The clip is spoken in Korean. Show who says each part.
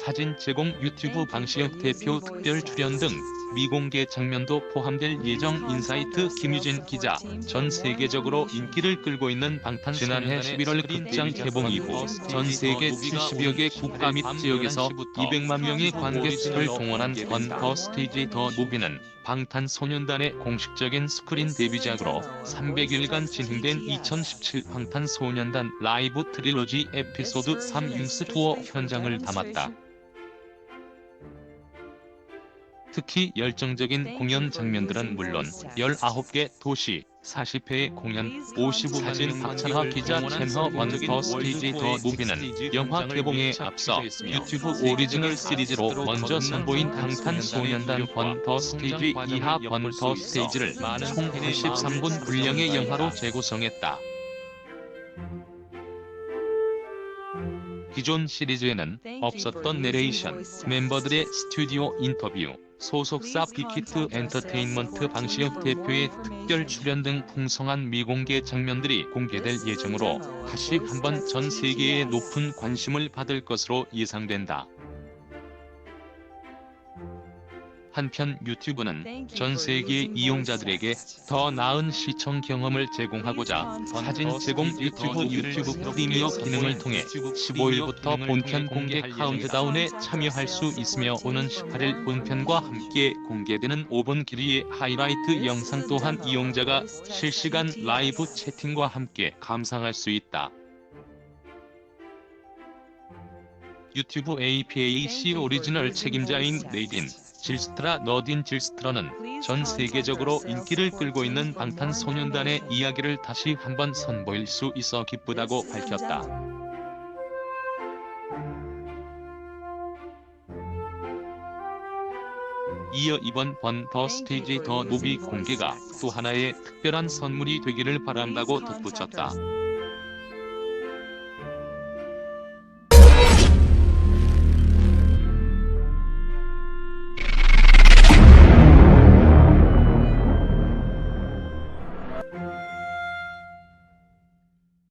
Speaker 1: 사진 제공 유튜브 방시혁 대표 특별 출연 등 미공개 장면도 포함될 예정 인사이트 김유진 기자. 전 세계적으로 인기를 끌고 있는 방탄 지난해 11월 극장 개봉 이후 전 세계 70여 개 국가 및 지역에서 200만 명의 관객수를 동원한 원더 스테이지 더 무비는 방탄소년단의 공식적인 스크린 데뷔작으로 300일간 진행된 2017 방탄소년단 라이브 트릴로지 에피소드 3 윙스 투어 현장을 담았다. 특히 열정적인 공연 장면들은 물론 19개 도시 40회의 공연 55 사진 박찬하 기자 채널 원더 스테이지 더 무비는 영화 개봉에 앞서 유튜브 오리지널 시리즈로 먼저 선보인 방탄소년단 원더 스테이지 2하 원더 스테이지를 총 93분 분량의 영화로 재구성했다. 기존 시리즈에는 없었던 내레이션, 멤버들의 스튜디오 인터뷰, 소속사 빅히트 엔터테인먼트 방시혁 대표의 특별 출연 등 풍성한 미공개 장면들이 공개될 예정으로 다시 한번 전 세계의 높은 관심을 받을 것으로 예상된다. 한편 유튜브는 전 세계 이용자들에게 더 나은 시청 경험을 제공하고자 사진 제공 유튜브 유튜브 프리미어 기능을 통해 15일부터 본편 공개 카운트다운에 참여할 수 있으며 오는 18일 본편과 함께 공개되는 5분 길이의 하이라이트 영상 또한 이용자가 실시간 라이브 채팅과 함께 감상할 수 있다. 유튜브 APAC 오리지널 책임자인 네이딘 질스트라 너딘 질스트라는 전 세계적으로 인기를 끌고 있는 방탄소년단의 이야기를 다시 한번 선보일 수 있어 기쁘다고 밝혔다. 이어 이번 번 더 스테이지 더 무비 공개가 또 하나의 특별한 선물이 되기를 바란다고 덧붙였다.